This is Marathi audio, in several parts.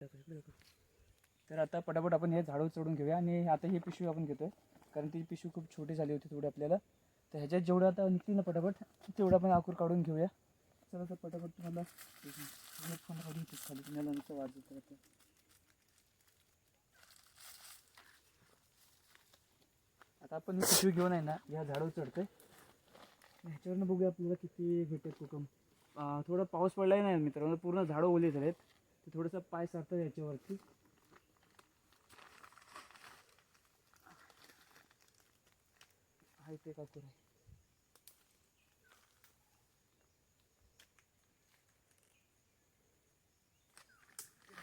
तर आता पटापट आपण हे झाडं चढून घेऊया आणि आता ही पिशवी आपण घेतोय. कारण ती पिशवी खूप छोटी झाली होती थोडी आपल्याला. तर ह्याच्यात जेवढं आता निघतील ना पटापट तेवढं आपण आकूर काढून घेऊया. चला तर पटापट तुम्हाला फोन काढून खाली. तुम्हाला नुसतं वाजत राहतं. आता आपण पिशवी घेऊन आहे ना ह्या झाडू चढतोय ह्याच्यावरनं बघूया आपल्याला किती भेटेल कोकम थोडा पाऊस पडलाय नाही मित्रांनो पूर्ण झाडं ओली झालेत. ते थोडंसं पाय सारतात याच्यावरती आहे ते काकूर आहे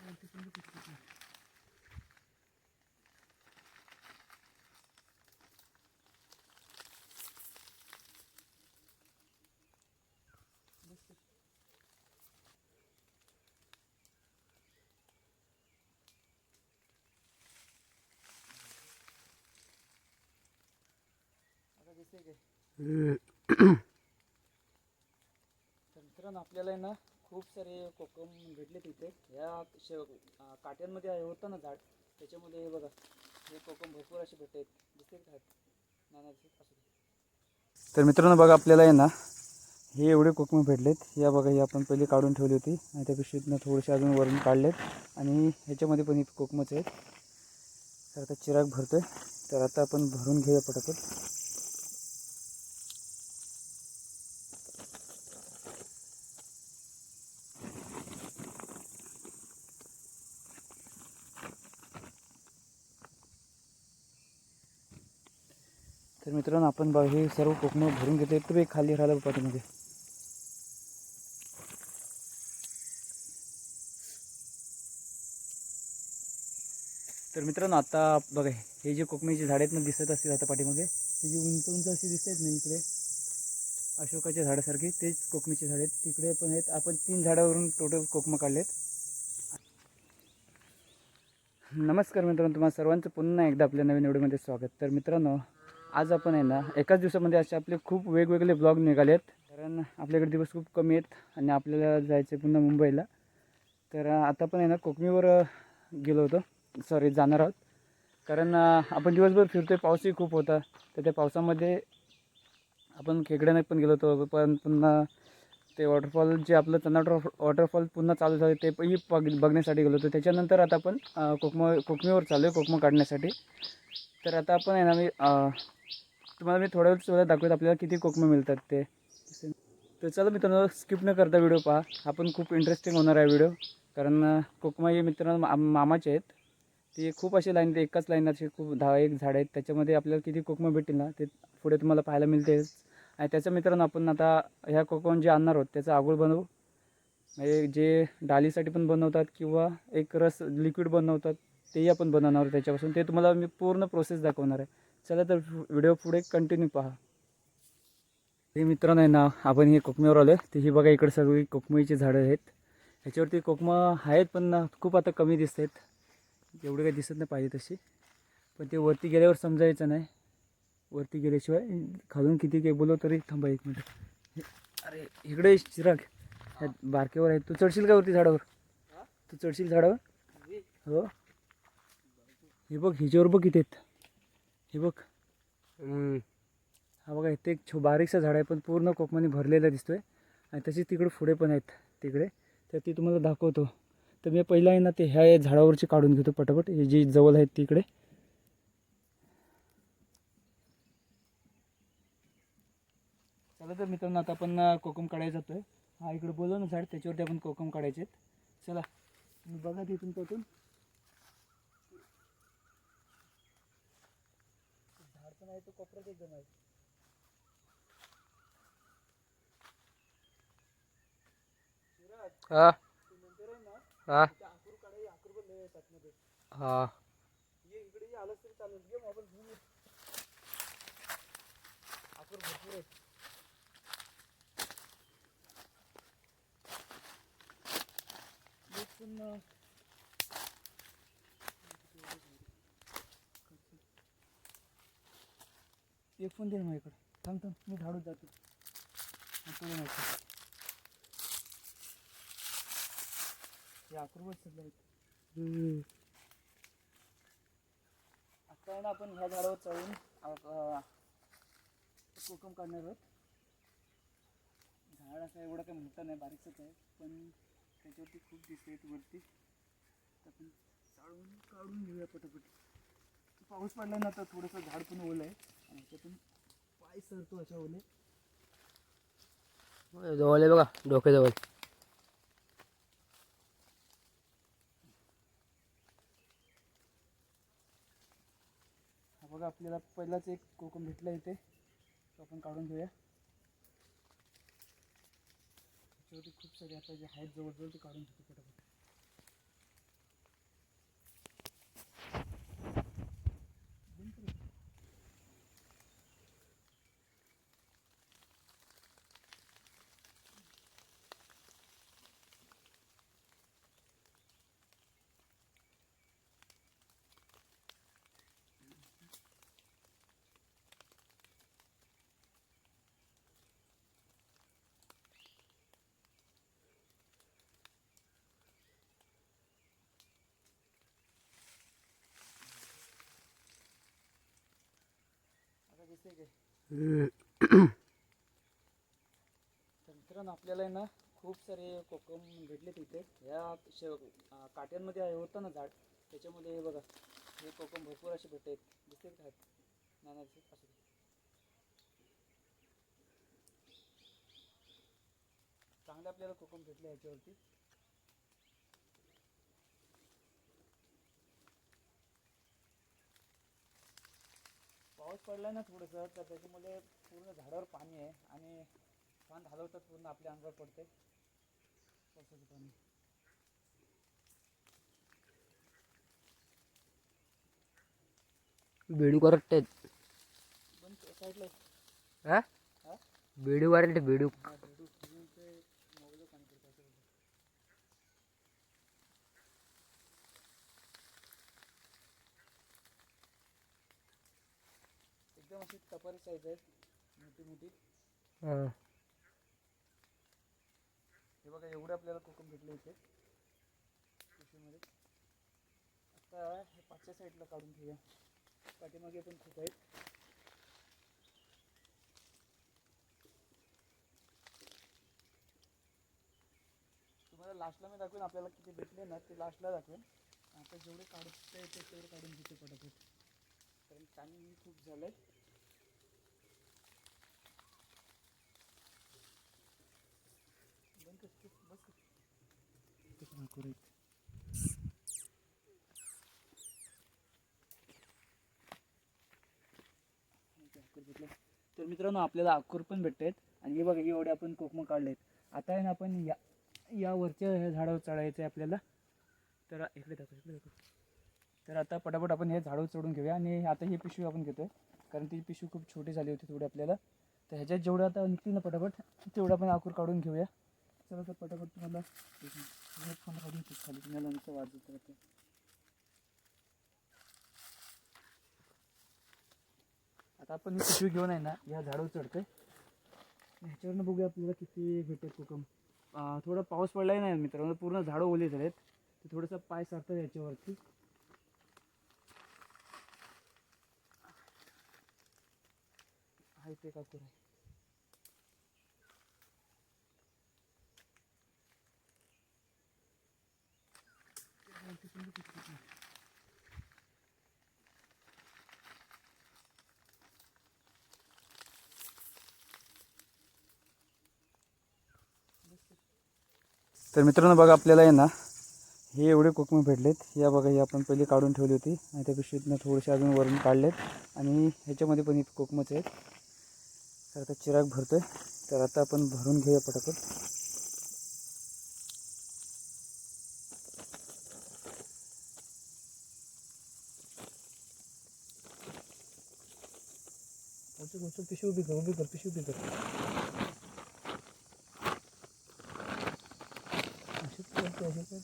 Thank you. मित्रांनो आपल्याला आहे ना खूप सारे कोकम भेटले तिथे. ह्या शे काट्यांमध्ये आहे होतं ना झाड. त्याच्यामध्ये हे बघा हे कोकम भरपूर असे भेटत दिसते का. तर मित्रांनो बघा आपल्याला आहे ना हे एवढे कोकम भेटलेत. या बघा ही आपण पहिले काढून ठेवली होती. आणि त्या पिशवीतनं थोडेसे अजून वरून काढलेत. आणि ह्याच्यामध्ये पण हे कोकमच आहेत. तर आता चिराग भरतोय. तर आता आपण भरून घेऊया पटापट. मित्रांनो आपण बघ हे सर्व कोकणी भरून घेतो एक तर खाली राहिलं पाठीमध्ये तर मित्रांनो आता बघा हे जे कोकमीचे झाड आहेत ना दिसत असतील आता पाठीमध्ये हे जी उंच उंच अशी दिसत आहेत ना इकडे अशोकाच्या झाडासारखी तेच कोकमीचे झाड आहेत. तिकडे पण आहेत. आपण तीन झाडावरून टोटल कोकमं काढलेत. नमस्कार मित्रांनो तुम्हाला सर्वांचं पुन्हा एकदा आपल्या नवीन व्हिडिओमध्ये स्वागत. तर मित्रांनो आज आपण आहे ना एकाच दिवसामध्ये असे आपले खूप वेगवेगळे ब्लॉग निघाले आहेत कारण आपल्याकडे दिवस खूप कमी आहेत आणि आपल्याला जायचं आहे पुन्हा मुंबईला. तर आता पण आहे ना कोकमीवर गेलो होतो. सॉरी जाणार आहोत. कारण आपण दिवसभर फिरतोय पाऊसही खूप होता. तर त्या पावसामध्ये आपण खेकड्याने पण गेलो होतो. पण पुन्हा ते वॉटरफॉल जे आपलं चन्नाटर वॉटरफॉल पुन्हा चालू झाले ते ही बघ बघण्यासाठी गेलो होतो. त्याच्यानंतर आता आपण कोकमा कोकमीवर चालू आहे कोकमा काढण्यासाठी. तर आता आपण आहे ना मी तुम्हाला मी थोड्या वेळ सुद्धा दाखवत आपल्याला किती कोकमं मिळतात ते. तर चला मित्रांनो स्किप न करता व्हिडिओ पहा. हा पण खूप इंटरेस्टिंग होणार आहे व्हिडिओ कारण कोकमा हे मित्रांनो मा मामाचे आहेत. ते खूप असे लाईन एकाच लाईन असे खूप दहा एक झाड आहेत. त्याच्यामध्ये आपल्याला किती कोकमं भेटतील ना ते पुढे तुम्हाला पाहायला मिळतेच आणि त्याच्या मित्रांनो आपण आता ह्या कोकम जे आणणार आहोत त्याचा आगोळ बनवू. म्हणजे जे डालीसाठी पण बनवतात किंवा एक रस लिक्विड बनवतात. तेही आपण बनवणार आहोत त्याच्यापासून. ते तुम्हाला मी पूर्ण प्रोसेस दाखवणार आहे. चला तर व्हिडिओ पुढे कंटिन्यू पहा. हे मित्रांनो आहे ना आपण हे कोकमीवर आलो आहे ही बघा इकडे सगळी कोकमीची झाडं आहेत. ह्याच्यावरती कोकमा आहेत पण ना खूप आता कमी दिसत आहेत. एवढे काही दिसत नाही पाहिजे तशी. पण ते वरती गेल्यावर समजायचं नाही. वरती गेल्याशिवाय खालून किती काही बोलव तरी थांबा एक मिनिट. अरे इकडे चिराग. ह्या बारकेवर आहे. तू चढशील का वरती झाडावर? तू चढशील झाडावर? हो. हे बघ हिच्यावर बघ आहेत हे बघ. हा बघा इथे एक छो बारीकसा झाड आहे पण पूर्ण कोकमाने भरलेला दिसतोय. आणि तसेच तिकडे पुढे पण आहेत तिकडे. तर ती तुम्हाला दाखवतो. तर मी पहिला आहे ना ते ह्या झाडावरची काढून घेतो पटापट. हे जी जवळ आहेत तिकडे. चला तर मित्रांनो आता आपण कोकम काढायला जातोय. हा इकडे बोलव ना झाड त्याच्यावरती आपण कोकम काढायचे आहेत. चला. बघा तिथून तिथून पण आहे तो कोपऱ्यात एकदम आहे. हा. पण इकडे ये आलंच तरी चालेल घे मोबाईल घेऊन ये आकुर भरपूर आहेत एक पण अं, एक पण दे ना माझ्याकडे. थांब थांब. मी झाडून जातो. नको. हे अक्रोड सगळे आहेत. आता आहे ना आपण ह्या झाडावर चढून कोकम काढणार आहोत. झाड असं एवढं काही मोठं नाही बारीकच आहे. पण त्याच्यावरती खूप दिसते वरती. आपण चाळून काढून घेऊया पटापट. पाऊस पडला ना तर थोडंसं झाड पण ओलं आहे. त्यातून पाय सरतो अशा ओले जवळ आहे बघा डोक्याजवळ. हा बघा आपल्याला पहिलाच एक कोकम भेटला इथे. तो आपण काढून घेऊया. त्याच्यावरती खूप सारे आता जे आहेत जवळजवळ ते काढून घेतो पटापट. मित्रांनो आपल्याला आहे ना खूप सारे कोकम भेटले तिथे. ह्या शे काट्यांमध्ये आहे होतं ना झाड. त्याच्यामध्ये हे बघा हे कोकम भरपूर असे भेटत आहेत. दिसते काय नाही नाही दिसत असं चांगले आपल्याला कोकम भेटले ह्याच्यावरती. पडला ना थोडंसं तर त्याच्यामुळे पूर्ण झाडावर पाणी आहे आणि पान हलवतात पूर्ण आपल्या अंगावर पडते. पावसाचं पाणी. बेडू पण साईडला. बेडू बेडू हा भेटू म्हणून ते मोबाईलवर पाणी पडतं असं बोलतो. एकदम अशी टपारी साईज आहे मोठी मोठी. हा. हे बघा एवढे आपल्याला कोकम भेटले इथे. पिशवीमध्ये आता हे पाचच्या साईडला काढून घेऊया. पाठीमागे पण खूप आहेत. तुम्हाला लास्टला मी दाखवेन आपल्याला किती भेटले ना ते लास्टला दाखवेन. आता जेवढे काढता येते तेवढे काढून घेते पटापट. कारण टायमिंग खूप झालं आहे बंद कर, कर, बस कर. इथे पण अकोरा आहेत. इथे अकोर भेटले. तर मित्रांनो आपल्याला आखूर पण भेटत आणि हे बघा एवढे आपण कोकम काढलेत. आता आहे ना आपण या या वरच्या ह्या झाडावर चढायचं आहे आपल्याला. तर इकडे दाखव इकडे दाखव. तर आता पटापट आपण हे झाडावर चढून घेऊया. आणि आता ही पिशवी आपण घेतोय. कारण ती पिशवी खूप छोटी झाली होती थोडी आपल्याला. तर ह्याच्यात जेवढं आता निघतील ना पटापट तेवढं आपण आकूर काढून घेऊया. चला सर पटापट तुम्हाला हेडफोन घेतो खाली तुम्हाला नुसतं वाजत राहते आता आपण पिशवी घेऊन आहे ना या झाडावर चढतोय. ह्याच्यावरनं बघूया आपल्याला किती भेटेल कोकम थोडा पाऊस पडलाय नाही मित्रांनो पूर्ण झाडं ओले झालेत. तर थोडंसं पाय सारतात याच्यावरती आहे ते काकूर आहे तर मित्रांनो बघा आपल्याला आहे ना हे एवढे कोकमे भेटलेत. या बघा ही आपण पहिली काढून ठेवली होती. आणि त्या पिशवीतनं थोडेसे अजून वरून काढलेत. आणि ह्याच्यामध्ये पण हे कोकमच आहेत. तर आता चिराग भरतो आहे तर आता आपण भरून घेऊया पटापट. उचल पिशी उभी कर उभी कर पिशी उभी कर. अशीच करते अशी कर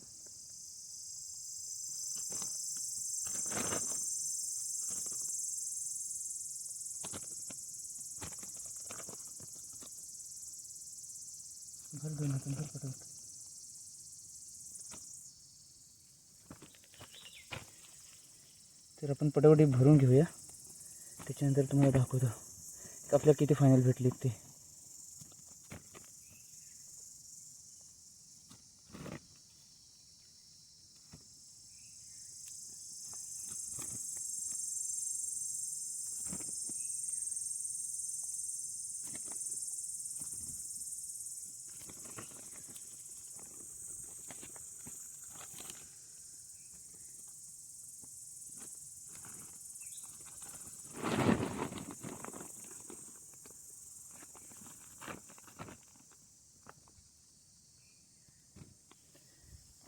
भर दोन हातांनी तर आपण पटापटी भरून घेऊया. त्याच्यानंतर तुम्हाला दाखवतो. आपल्याला किती फायनल भेटली ते.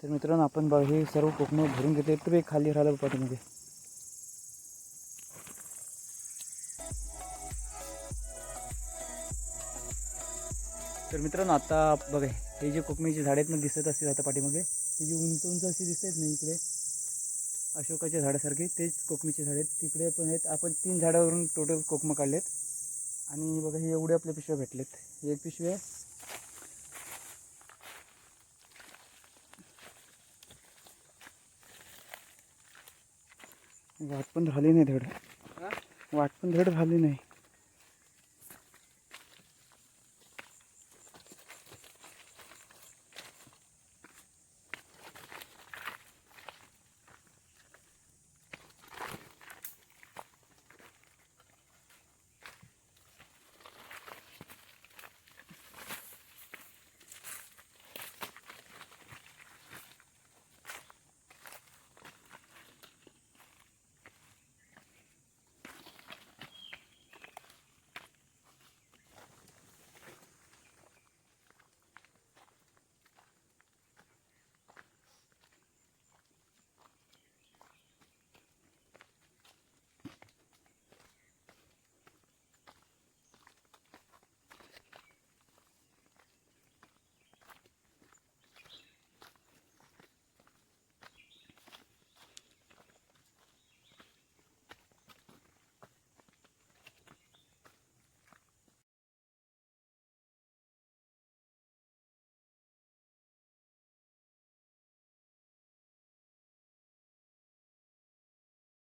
तर मित्रांनो आपण बघ हे सर्व कोकमं भरून घेतले. तर एक खाली राहिलं पाठीमध्ये तर मित्रांनो आता बघा हे जे कोकमीची झाडे आहेत ना दिसत असतील आता पाठीमागे हे जी उंच उंच अशी दिसत आहेत ना इकडे अशोकाच्या झाडासारखी तेच कोकमीचे झाडे आहेत. तिकडे पण आहेत. आपण तीन झाडावरून टोटल कोकमं काढलेत. आणि बघा हे एवढे आपल्या पिशव्या भेटलेत. ही एक पिशवी आहे. वाट पण झाली नाही धड. वाट पण धड झाली नाही.